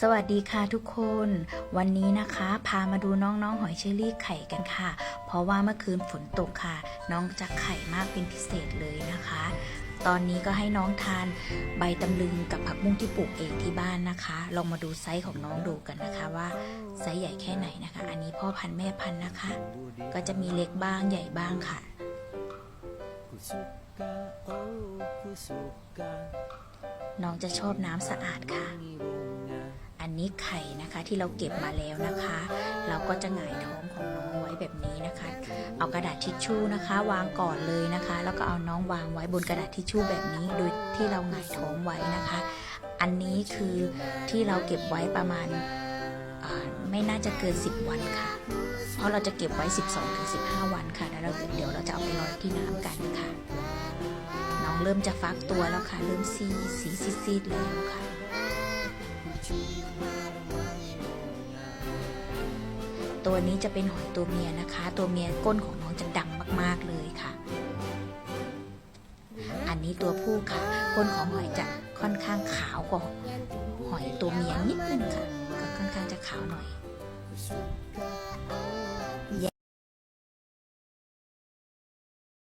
สวัสดีค่ะทุกคน วันนี้นะคะ พามาดูน้องๆหอยเชอรี่ไข่กันค่ะ เพราะว่าเมื่อคืนฝนตกค่ะ น้องจะไข่มากเป็นพิเศษเลยนะคะ ตอนนี้ก็ให้น้องทานใบตำลึงกับผักบุ้งที่ปลูกเองที่บ้านนะคะ ลองมาดูไซส์ของน้องดูกันนะคะว่าไซส์ใหญ่แค่ไหนนะคะ อันนี้พ่อพันธุ์แม่พันธุ์นะคะ ก็จะมีเล็กบ้างใหญ่บ้างค่ะน้องจะชอบน้ำสะอาดค่ะ อันนี้ไข่นะคะที่เราเก็บมาแล้วนะคะ เราก็จะหงายท้องของน้องไว้แบบนี้นะคะ เอากระดาษทิชชู่นะคะ วางก่อนเลยนะคะ แล้วก็เอาน้องวางไว้บนกระดาษทิชชู่แบบนี้ โดยที่เราหงายท้องไว้นะคะ อันนี้คือที่เราเก็บไว้ประมาณไม่น่าจะเกิน 10 วันค่ะ เพราะเราจะเก็บไว้ 12-15 วันค่ะ แล้วเราเดี๋ยวเราจะเอาไปลอยที่น้ำกันค่ะ น้องเริ่มจะฟักตัวแล้วค่ะ เริ่มซีสีซีดแล้วค่ะ ตัวนี้จะเป็นหอยตัวเมียนะคะ ตัวเมียก้นของน้องจะดำมากๆเลยค่ะ อันนี้ตัวผู้ค่ะ ก้นของหอยจะค่อนข้างขาวกว่าหอยตัวเมียนิดนึงค่ะ ก็ค่อนข้างจะขาวหน่อย